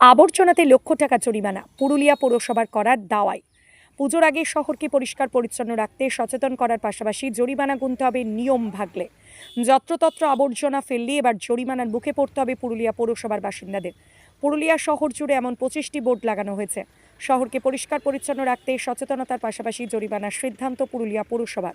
আবর্জনাতে লক্ষ টাকা জরিমানা, পুরুলিয়া পৌরসভার করার দাওয়াই। পুজোর আগে শহরকে পরিষ্কার পরিচ্ছন্ন রাখতে সচেতন করার পাশাপাশি জরিমানা গুনতে হবে নিয়ম ভাগলে যত্রতত্র আবর্জনা ফেললে এবার জরিমানার মুখে পড়তে হবে পুরুলিয়া পৌরসভার বাসিন্দাদের। পুরুলিয়া শহর জুড়ে এমন পঁচিশটি বোর্ড লাগানো হয়েছে। শহরকে পরিষ্কার পরিচ্ছন্ন রাখতে সচেতনতার পাশাপাশি জরিমানার সিদ্ধান্ত পুরুলিয়া পৌরসভার।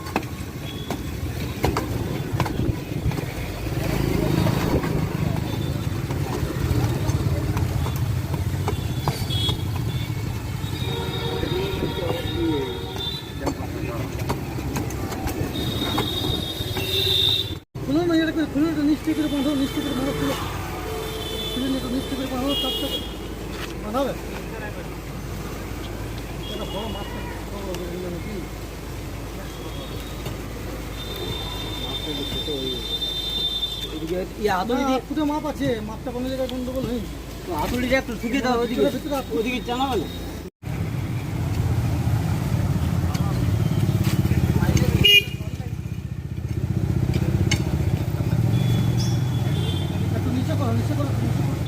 মাপ আছে মাপটা কোনো জায়গায় গন্ডগোল হয়নি। হাতুড়িটা একটু শুকিয়ে দাও ওদিকে। ওদিকে জানাবে না একটু নিচে করো নিচে করো নিচে করো।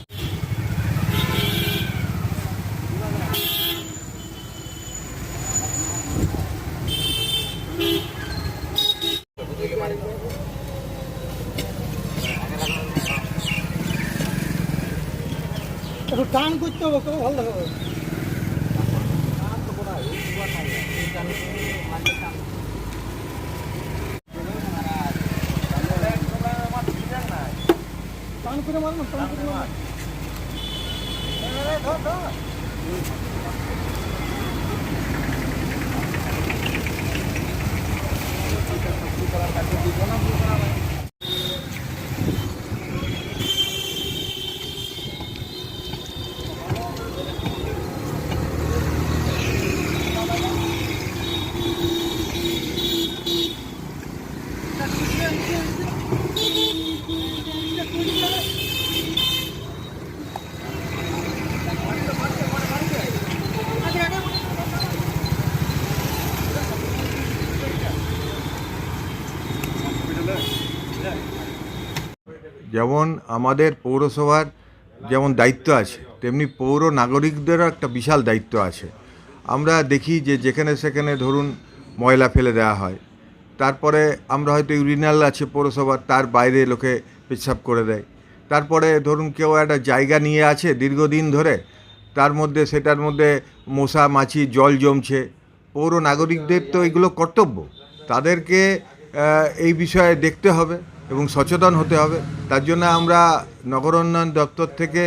একটু টান করতে হবে তবে ভালো হবে টান করে মারুন টান করে মারো যেমন আমাদের পৌরসভার যেমন দায়িত্ব আছে, তেমনি পৌর নাগরিকদেরও একটা বিশাল দায়িত্ব আছে। আমরা দেখি যে যেখানে সেখানে ধরুন ময়লা ফেলে দেওয়া হয় তারপরে আমরা হয়তো ইউরিনাল আছে পৌরসভার, তার বাইরে লোকে পেচ্ছাপ করে দেয়। তারপরে ধরুন কেউ একটা জায়গা নিয়ে আছে দীর্ঘদিন ধরে, তার মধ্যে সেটার মধ্যে মশা, মাছি, জল জমছে। পৌর নাগরিকদের তো এগুলো কর্তব্য। তাদেরকে এই বিষয়ে দেখতে হবে এবং সচেতন হতে হবে। তার জন্য আমরা নগর উন্নয়ন দপ্তর থেকে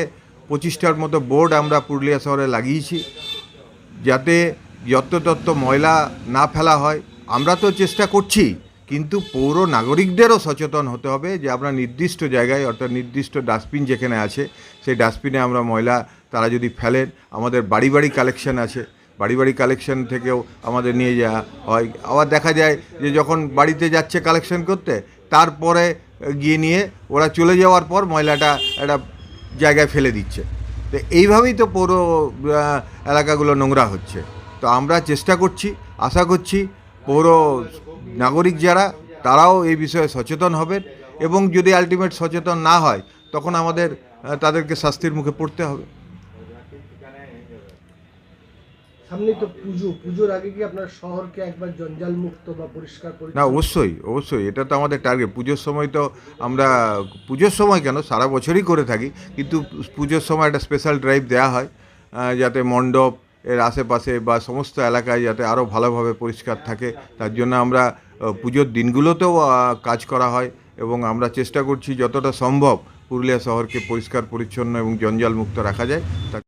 পঁচিশটার মতো বোর্ড আমরা পুরুলিয়া শহরে লাগিয়েছি। যাতে যত্রতত্ত্ব ময়লা না ফেলা হয়। আমরা তো চেষ্টা করছি, কিন্তু পৌর নাগরিকদেরও সচেতন হতে হবে যে আমরা নির্দিষ্ট জায়গায়, অর্থাৎ নির্দিষ্ট ডাস্টবিন যেখানে আছে, সেই ডাস্টবিনে আমরা ময়লা, তারা যদি ফেলেন, আমাদের বাড়ি বাড়ি কালেকশন আছে, বাড়ি বাড়ি কালেকশন থেকেও আমাদের নিয়ে যাওয়া হয়। আবার দেখা যায় যে যখন বাড়িতে যাচ্ছে কালেকশন করতে, তারপরে গিয়ে নিয়ে ওরা চলে যাওয়ার পর ময়লাটা একটা জায়গায় ফেলে দিচ্ছে। তো এইভাবেই তো পৌর এলাকাগুলো নোংরা হচ্ছে। তো আমরা চেষ্টা করছি, আশা করছি পৌর নাগরিক যারা তারাও এই বিষয়ে সচেতন হবেন এবং যদি আলটিমেট সচেতন না হয় তখন আমাদের তাদেরকে শাস্তির মুখে পড়তে হবে। সামনেই তো পুজো। পুজোর আগে কি আপনার শহরকে একবার জঞ্জাল মুক্ত বা পরিষ্কার না অবশ্যই অবশ্যই। এটা তো আমাদের টার্গেট পুজোর সময় তো আমরা পুজোর সময় কেন? সারা বছরই করে থাকি। কিন্তু পুজোর সময় একটা স্পেশাল ড্রাইভ দেওয়া হয় যাতে মণ্ডপ এর আশেপাশে বা সমস্ত এলাকায় যাতে আরও ভালোভাবে পরিষ্কার থাকে, তার জন্য আমরা পুজোর দিনগুলোতেও কাজ করা হয় এবং আমরা চেষ্টা করছি যতটা সম্ভব পুরুলিয়া শহরকে পরিষ্কার, পরিচ্ছন্ন এবং জঞ্জাল মুক্ত রাখা যায়।